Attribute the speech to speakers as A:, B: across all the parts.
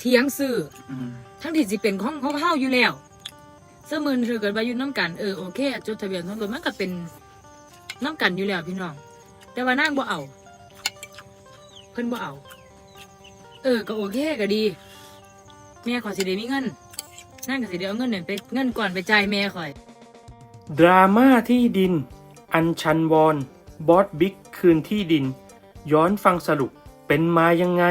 A: เถียงซื้อ
B: อืม
A: ทั้งที่สิเป็นของของเฮาอยู่แล้วสมือนเธอเกิดว่าอยู่น้ำกันเออโอเคจดทะเบียนสมรสมันก็เป็นน้ำกันอยู่แล้วพี่น้อง แต่ว่านางบ่เอา เพิ่นบ่เอา เออ ก็โอเคก็ดี แม่ขอยสิได้มีเงินนั่นก็สิได้เอาเงินเนี่ยไปเงินก่อนไปจ่ายแม่ข่อย
C: ดราม่าที่ดิน อันชันวอนบอสบิ๊กคืนที่ดิน ย้อนฟังสรุปเป็นมายังไง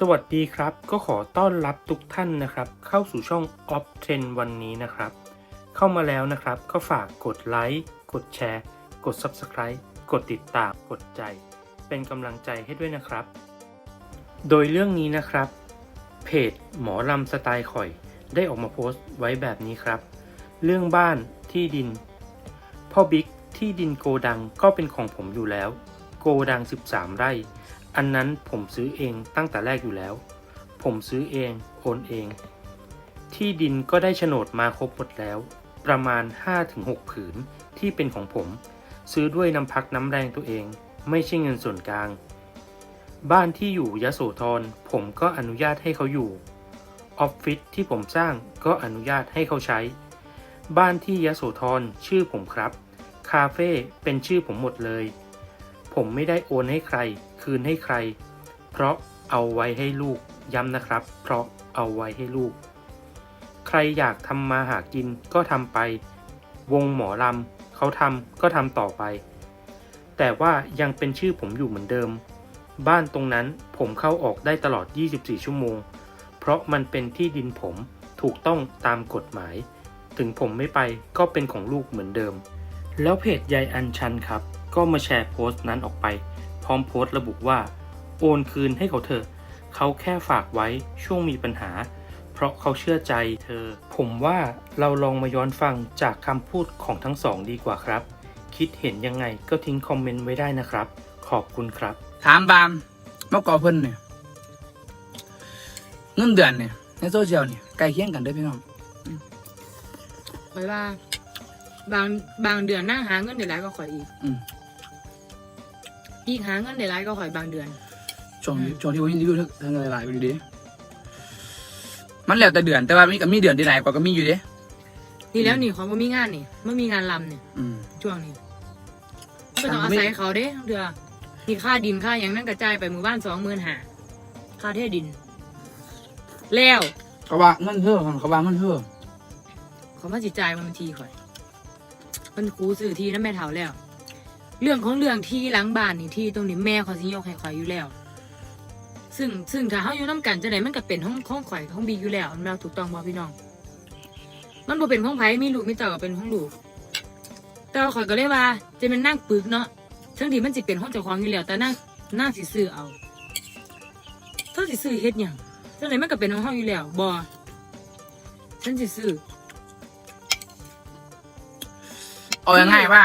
C: สวัสดีครับ ก็ขอต้อนรับทุกท่านนะครับ เข้าสู่ช่อง o f Trend วันนี้นะครับ เข้ามาแล้วนะครับ ก็ฝากกดไลค์กดแชร์ กด Subscribe กดติดตามกดใจ เป็นกำลังใจให้ด้วยนะครับ โดยเรื่องนี้นะครับ เพจหมอลำสไตล์ข่อย ได้ออกมาโพสต์ไว้แบบนี้ครับ เรื่องบ้านที่ดิน พ่อบิ๊กที่ดินโกดังก็เป็นของผมอยู่แล้ว โกดัง 13 ไร่ อันนั้นผมซื้อเองตั้งแต่แรกอยู่แล้ว ผมซื้อเองโอนเอง ที่ดินก็ได้โฉนดมาครบหมดแล้ว ประมาณ 5-6 ผืนที่เป็นของผม ซื้อด้วยน้ำพักน้ำแรงตัวเอง ไม่ใช่เงินส่วนกลาง บ้านที่อยู่ยะโสธรผมก็อนุญาตให้เขาอยู่ ออฟฟิศที่ผมสร้างก็อนุญาตให้เขาใช้ บ้านที่ยะโสธรชื่อผมครับ คาเฟ่เป็นชื่อผมหมดเลย ผมไม่ได้โอนให้ใคร คืนให้ใคร เพราะเอาไว้ให้ลูก ย้ำนะครับ เพราะเอาไว้ให้ลูก ใครอยากทำมาหากินก็ทำไป วงหมอลำเขาทำก็ทำต่อไป แต่ว่ายังเป็นชื่อผมอยู่เหมือนเดิม บ้านตรงนั้นผมเข้าออกได้ตลอด 24 ชั่วโมง เพราะมันเป็นที่ดินผมถูกต้องตามกฎหมาย ถึงผมไม่ไปก็เป็นของลูกเหมือนเดิม แล้วเพจยายอันชันครับ ก็มาแชร์โพสต์นั้นออกไป พร้อมโพสต์ระบุว่า โอนคืนให้เขาเถอะ เขาแค่ฝากไว้ช่วงมีปัญหา เพราะเขาเชื่อใจเธอ ผมว่าเราลองมาย้อนฟังจากคำพูดของทั้งสองดีกว่าครับ คิดเห็นยังไงก็ทิ้งคอมเมนต์ไว้ได้นะครับ ขอบคุณครับ
B: ถามบามเมื่อก่อนเพิ่นเนี่ยเงินเดือนเนี่ยในโซเชียลเนี่ยใกล้เคียงกันเด้อพี่น้อง
A: ข่อยว่า บางบางเดือนนั่งหาเงินได้หลายก็ข่อยอีก
B: อืม
A: อีกหาเงินได้หลายก็ข่อยบางเดือน
B: ช่วง
A: อืม
B: ช่วงที่ผมรีวิวทางหลายๆไปดูดิมันแล้วแต่เดือนแต่ว่ามีก็มีเดือนที่หลายกว่าก็มีอยู่เด้
A: นี่แล้วนี่ของมันมีงานนี่มันมีงานลำนี่
B: อืม
A: ช่วงนี้ไม่ต้องอาศัยเขาเด้เดือนี่ค่าดินค่าอย่างนั้นกระจายไปหมู่บ้านสองหมื่นหาค่าเทดิน แล้ว
B: เขาว่าเงินเท่าเขาว่าเงินเท่า
A: เขามาจิจ่ายมันทีข่อย มันครูซื้อทีแล้วแม่เฒ่าแล้ว เรื่องของเรื่องที่หลังบ้านนี่ที่ตรงนี้แม่เขาสิยกให้ข่อยอยู่แล้ว ซึ่งซึ่งถ้าเขาอยู่น้กันจะไหนมันก็เป็นห้องของข่อยของบีอยู่แล้วมันแล้วถูกต้องบ่พี่น้อง มันบ่เป็นของไผมีลูกมีเต่าก็เป็นของลูกแต่าข่อยก็เลยว่า จะเป็นนั่งปึกเนาะทั้งที่มันสิเป็นของเจ้าของอยู่แล้วแต่นั่งนั่งสิซื้อเอาเธอสิซื้อเฮ็ดหยังจังไหนมันก็เป็นของเฮาอยู่แล้วบ่ฉันสิซื้อ
B: เอาง่ายๆว่า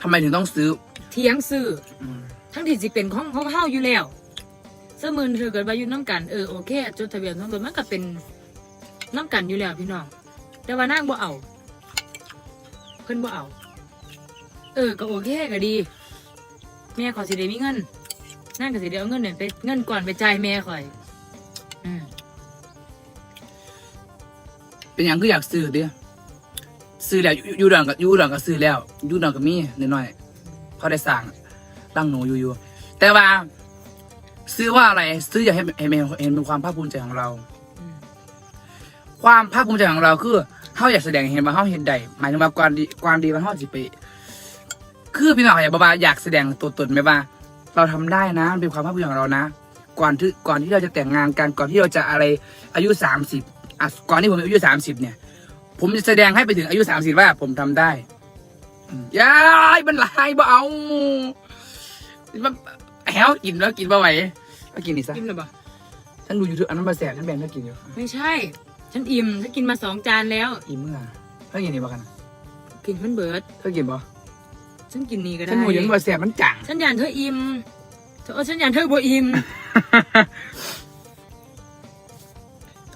B: ทำไมถึงต้องซื้อ
A: เถียงซื้อ
B: อืม
A: ทั้งที่สิเป็นของของเฮาอยู่แล้วสมือนเธอเกิดว่าอยู่น้ำกันเออโอเคจดทะเบียนสมรสมันก็เป็นน้ำกันอยู่แล้วพี่น้อง แต่ว่านางบ่เอา เพิ่นบ่เอา เออก็โอเคก็ดี แม่ขอยสิได้มีเงินนั่นก็สิได้เอาเงินเนี่ยไปเงินก่อนไปจ่ายแม่ข่อย อืม
B: เป็นอย่างคืออยากซื้อเด้อซื้อแล้วอยู่อยู่ดอนกับอยู่ดอนก็ซื้อแล้วอยู่ดอนก็มีน้อยๆ เขาได้สั่งตั้งหนูอยู่อยู่แต่ว่า ซื้อว่าอะไร ซื้ออยากให้เห็นเห็นเป็นความภาคภูมิใจของเรา ความภาคภูมิใจของเราคือเขาอยากแสดงเห็นว่าเขาเห็นใดหมายถึงว่าความดีความดีมันเขาสิไปคือพี่น้องอยากบอกว่าอยากแสดงตัวตนไหมว่า เราทำได้นะเป็นความภาคภูมิใจของเรานะ ก่อนที่ก่อนที่เราจะแต่งงานกันก่อนที่เราจะอะไรอายุสามสิบก่อนที่ผมอายุสามสิบเนี่ย ผมจะแสดงให้ไปถึงอายุสามสิบว่าผมทำได้ ยายมันลายบ่เอามันแฮวกินแล้วกินบ่ไหวก็กินนี่ซะ
A: อิ่มแล้วบ่
B: ฉันดูยูทูบอันนั้นมาแสบฉันแบ่งเธอกินอยู่
A: ไม่ใช่ ฉันอิ่มฉันกินมาสองจานแล้ว
B: อิ่มเมื่อเธอกินนี่บ่กันนะ
A: กินเพิ่นเบิด
B: เธอกินบ่
A: ฉันกินนี่ก็ได้
B: ฉันหูยังมาแสบมันจัง
A: ฉันอยากเธออิ่มเธอเอาฉันอยากเธอบ่อิ่ม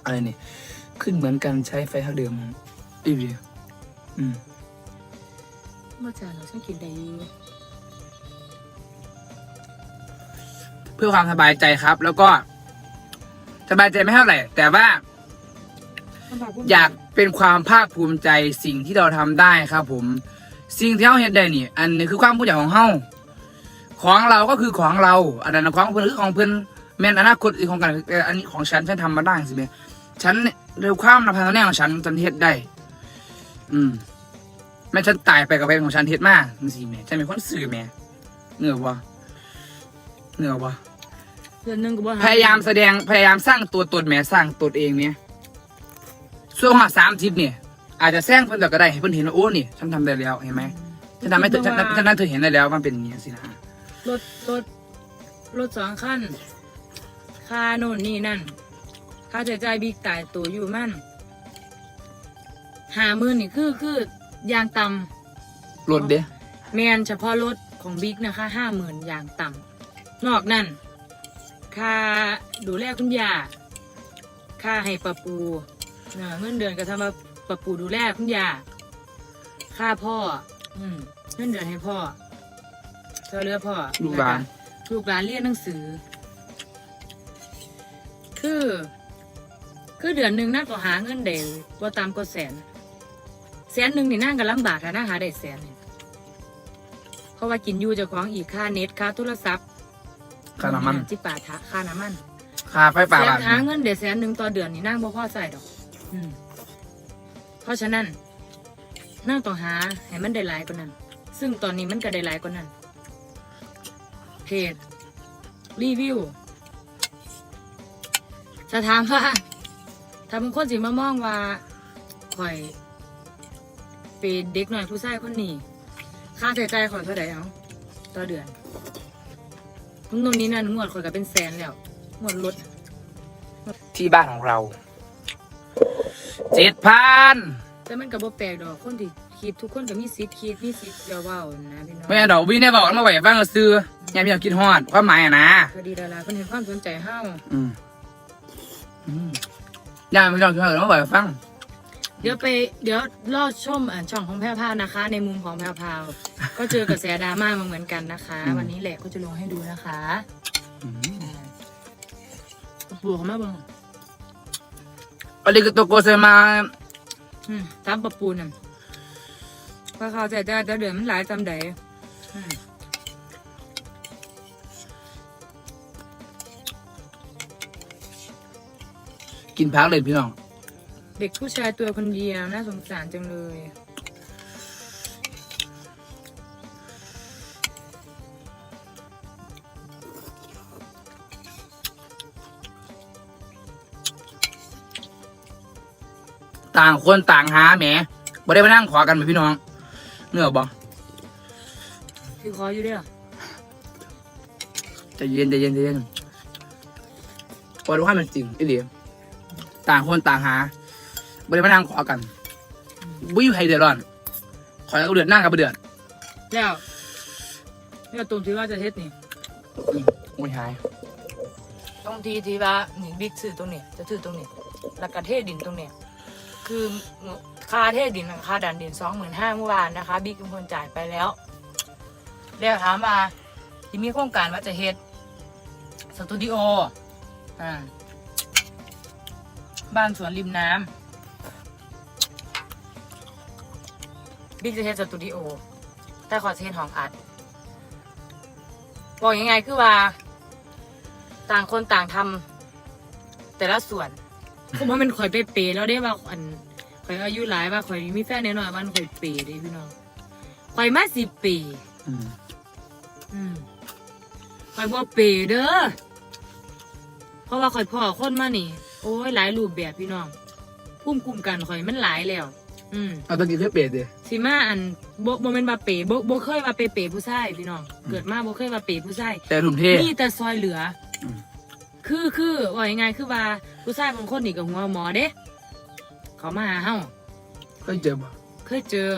B: อะไรนี่ขึ้นเหมือนกันใช้ไฟเท่าเดิมอีวีอืม
A: บ่จ้าเราฉันกินได้อยู่
B: เพื่อความสบายใจครับ แล้วก็ สบายใจไม่เท่าไหร่ แต่ว่า อยากเป็นความภาคภูมิใจสิ่งที่เราทำได้ครับ ผม สิ่งที่เราเห็นได้นี่ อันนี้คือความภูมิใจของเฮาของเราก็คือของเรา อันนั้นของเพื่อนคือของเพื่อนแม่นอนาคตอีกของกันแต่อันนี้ของฉันฉันทำมาได้สิเมฉันเนี่ยเร็วความนำพันแน่ของฉันฉันเฮ็ดได้ อืม แม่ฉันตายไปกับเพลงของฉันเฮ็ดมากสิแม่ฉันเป็นคนสื่อแม่เหนือวะเหนือวะ
A: เดือนหนึงก็บ่ห
B: พยายามแสดงพยายามสร้างตัวตนแหม่สร้างตัวเองเนี่ยช่วงมาสามทิปเนี่ย อาจจะแซงเพิ่นแต่ก็ได้ให้เพิ่นเห็นว่าโอ้นี่ฉันทำได้แล้วเห็นไหมฉันทำให้เธอฉันฉันทำให้เธอเห็นได้แล้วมันเป็นอย่างนี้สินะ
A: รถรถรถสองคันค่าโน่นนี่นั่น ค่าใช้จ่ายบิ๊กตายตัวอยู่มั่นหาหมื่นนี่คือคือ ยางต่ำ
B: รถเด้
A: แมนเฉพาะรถของบิ๊กนะคะห้าหมื่นอย่างต่ำนอกนั้นค่าดูแลคุณยาค่าให้ปะปูเนอะเงินเดือนก็ทำมาปะปูดูแลคุณยาค่าพ่อ อืมเงินเดือนให้พ่อช่วยเหลือพ่อ
B: ลูกหลาน
A: ลูกหลานเรียนหนังสือ คือ คือเดือนหนึ่งนั่งก็หาเงินเดือนว่าตามก็แสน แสนหนึ่งนี่นั่งก็ลำบากอะนะหาได้แสนนี่เพราะว่ากินอยู่เจ้าของอีกค่าเน็ตค่าโทรศัพท์
B: ค่าน้ำมัน
A: จิป่าทะค่าน้ำมัน
B: ค่าไฟฟ้า
A: แสน
B: บ้าน
A: หาเงินเดือนแสนหนึ่งต่อเดือนนี่นั่งบ่พอใส่ดอก อืม เพราะฉะนั้นนั่งต้องหาให้มันได้หลายกว่านั้น ซึ่งตอนนี้มันก็ได้หลายกว่านั้นเพจรีวิวจะถามว่าถ้าบางคนสิมามองว่าข่อย เป็นเด็กหน่อยผู้ชายคนนี้ ค่าใช้จ่ายข่อยเท่าไหร่เอาต่อเดือนตรงนี้นั่นงวดข่อยก็เป็นแสนแล้วงวดรถ
B: ที่บ้านของเราเจ็ดพัน
A: แต่มันก็บ่แปลกดอกคนที่คิดทุกคนก็มีสิทธิ์คิดมีสิทธิ์จะเว้านะพี่น้อง
B: ไม่เอาดอกวิได้บอกมาไหวฟังก็ซื้อยังไม่อยากกินฮอดความหมายอะนะ
A: ก็ดีดาราเพิ่นเห็นความสนใจเฮา
B: อืมอืมยังไม่ต้องกินฮอดมาไหวฟัง
A: เดี๋ยวไปเดี๋ยวรอชมอ่านช่องของแพรวพราวนะคะ ในมุมของแพรวพราวก็เจอกระแสดราม่ามาเหมือนกันนะคะ วันนี้แหละก็จะลงให้ดูนะคะ
B: อืม
A: ปูเขามาเบิ่ง
B: อาริกาโตโกเซมา
A: อืมตามปะปูนั่นว่าเขาใจแต่แต่เดือนมันหลายจำใดอืม
B: กินพักเลยพี่น้อง
A: เด็กผู้ชายตัวคนเดียว น่าสงสารจังเลย
B: ต่างคนต่างหาแหมบ่ได้มานั่งขอกันเหมือนพี่น้องเนื้อบ่
A: คือคออยู่เด้วยเหรอ
B: ใจเย็นใจเย็นใจเย็นพอรู้ว่ามันจริงไอ้เหลียต่างคนต่างหา บ่ได้มานั่งขอกันบ่อยู่ให้เดือดร้อนขอให้เขาเดือดนั่งกับบ่เดือด
A: แล้วแล้วตรงที่ว่าจะเฮ็ดนี่
B: อืมโอ้ยหาย
A: ตรงที่ที่ว่านี่บิ๊กซื้อตรงนี้จะซื้อตรงนี้แล้วก็เทดินตรงนี้คือค่าเทดินกับค่าดันดินสองหมื่นห้าเมื่อวานนะคะบิ๊กเป็นคนจ่ายไปแล้วแล้วถามมาที่มีโครงการว่าจะเฮ็ดสตูดิโออ่าบ้านสวนริมน้ำ บิ๊กจะเฮ็ดสตูดิโอแต่ขอเทนห้องอัด บอกยังไงคือว่า ต่างคนต่างทำแต่ละส่วนผมว่ามันข่อยไปเปย์แล้วได้ว่าอันข่อยอายุหลายว่าข่อยมีแฟนแน่นอนว่ามันข่อยเปย์เด้พี่น้องข่อยมาสิเปย์
B: อืม
A: อืมข่อยบ่เปย์เด้อเพราะว่าข่อยพ่อคนมานี่ โอ้ยหลายรูปแบบพี่น้องพุ่มคุมกันข่อยมันหลายแล้ว อืม
B: เอาตะกี้เพื่อเปรตดิ
A: สิมาอันบ่บ่แม่นว่าเปย์บ่บ่เคยว่าเปย์เปย์ผู้ชายพี่น้องเกิดมาบ่เคยว่าเปย์ผู้ชาย
B: แต่ถุงเท
A: มีแต่ซอยเหลืออ
B: ม
A: คือคือว่ายังไงคือว่าผู้ชายบางคนนี่กับหัวหมอเด้เขามาหาเฮา
B: เคยเจอบ่
A: เคยเจอ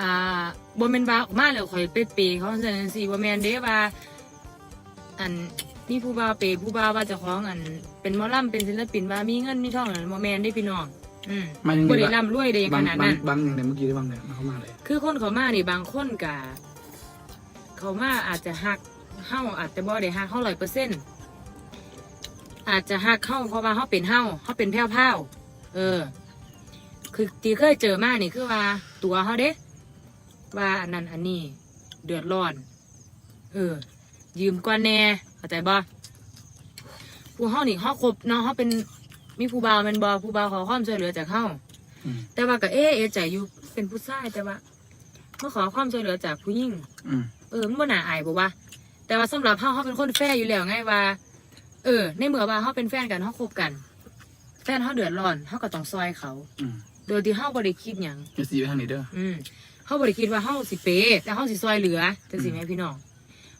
A: อ่าบ่แม่นว่ามาแล้วข่อยไปเปย์เขาจังซี่บ่แม่นเด้ว่าอันมีผู้บ่าวเปย์ผู้บ่าวว่าเจ้าของอัน เป็นหมอลำเป็นศิลปินว่ามีเงินมีทองนั่นบ่แม่นเด้พี่น้อง อืม
B: มันยัง
A: บ่
B: ไง
A: ได้ร่ำรวยเด้ข
B: บาง
A: นาด
B: บาง
A: นั้น
B: บางอย่างเนี่ยเมื่อกี้ได้บางเนี่ยมันเข้ามาเลย
A: คือคนเขามานี่บางคนกะเขามาอาจจะหักเฮาอาจจะบ่ได้หักเฮาร้อยเปอร์เซ็นต์อาจจะหักเข้าเพราะว่าเขาเป็นเฮาเขาเป็นแพ้วพราวเออ คือตีเคยเจอมานี่คือว่าตัวเขาเด้ ว่าอันนั้นอันนี้ เดือดร้อน เออ ยืมก่อนแน่เข้าใจบ่ผู้เฮานี่เฮาคบเนาะเฮาเป็น มีผู้บ่าวแม่นบ่ผู้บ่าวขอความช่วยเหลือจากเฮา
B: อืม
A: แต่ว่าก็เอ๊ะเอะใจอยู่เป็นผู้ชายแต่ว่ามาขอความช่วยเหลือจากผู้หญิง
B: อืม
A: เออมันบ่น่าอายบ่วะแต่ว่าสำหรับเฮาเฮาเป็นคนแฟร์อยู่แล้วไงว่า เออ ในเมื่อว่าเฮาเป็นแฟนกันเฮาคบกัน แฟนเฮาเดือดร้อนเฮาก็ต้องซอยเขา
B: อืม
A: โดยที่เฮาบ่ได้คิดหยัง
B: อย่าสีไปทางนี้เด้อ
A: อืมเฮาบ่ได้คิดว่าเฮาสิเปย์แต่เฮาสิซอยเหลือจังซี่แหมพี่น้อง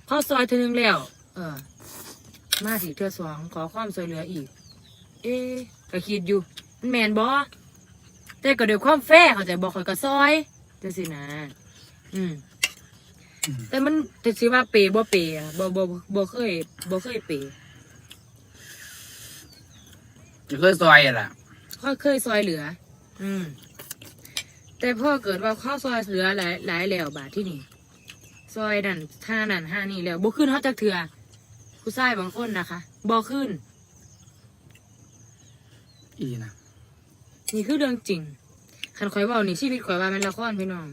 A: พอซอยเทื่อนึงแล้ว เออ มาสิเทื่อสองขอความช่วยเหลืออีก เอ๊ะก็คิดอยู่มันแม่นบ่แต่ก็ด้วยความแฟร์เข้าใจบ่ข่อยก็ซอยจังซี่นะอืม
B: อืม
A: แต่มันแต่สิว่าเปย์บ่เปย์อะบ่บ่บ่เคยบ่เคยเปย์
B: จะเคยซอยอะล่ะ
A: ข้อเคยซอยเหลือ อืม แต่พ่อเกิดว่าข้อซอยเหลือหลายหลายแล้วบาทที่นี่ ซอยนั่นท่านั่นท่านี่แล้วบ่ขึ้นเขาจักเถื่อผู้ชายบางคนนะคะบ่ขึ้น
B: อีนะ
A: นี่คือเรื่องจริงคันข่อยเว่านี่ชีวิตข่อยว่ามันละครพี่น้อง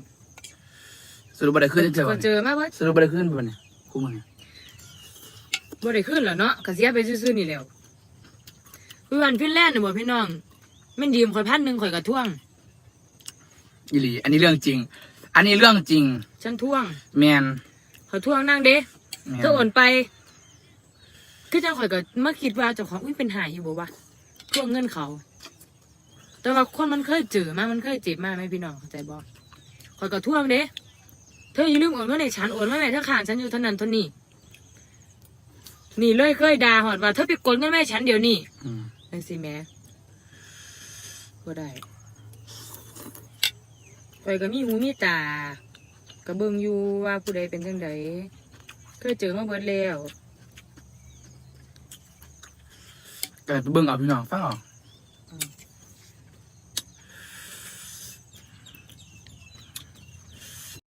B: สรุปบ่ได้ขึ้นจะเจอ
A: ก็
B: วัน
A: เจ
B: นี้
A: อมาว่า
B: สรุปบ่ได้ขึ้นบ่เนี่ยคู่มึงเนี่ย
A: บ่ได้ขึ้นแล้วเนาะก็เสียไปซื่อๆนี่แหล้วพี่วันฟินแลนด์น่ะบ่พี่น้องแมันยืมข่อยพันหนึ่งข่อยกระท่วง
B: อีหลีอันนี้เรื่องจริง อันนี้เรื่องจริง
A: ฉันท่วง
B: แมน
A: ข่อยท่วงนั่งเด้
B: แมน
A: เธอโอนไป คือจังข่อยก็มาคิดว่าเจ้าของอุ้ยเป็นหายอยู่บ่วะ ทวงเงินเขา แต่ว่าคนมันเคยเจอมามันเคยเจ็บมาไหมพี่น้องเข้าใจบ่ข่อยก็ทวงเด้เธออย่าลืมโอนเงินให้ฉันโอนมาไหนเธอขาดฉันอยู่เท่านั้นเท่านี้นี่เลยเคยด่าหอดว่าเธอไปกดเงินมาให้ฉันเดี๋ยวนี้
B: อืม
A: นั่นสิแม่ก็ได้ข่อยก็มีหูมีตาก็เบิงอยู่ว่าผู้ใดเป็นจังไดเคยเจอมาเบิดแล้ว
B: ก็ไปเบิ่งเอาพี่น้องฟังเอา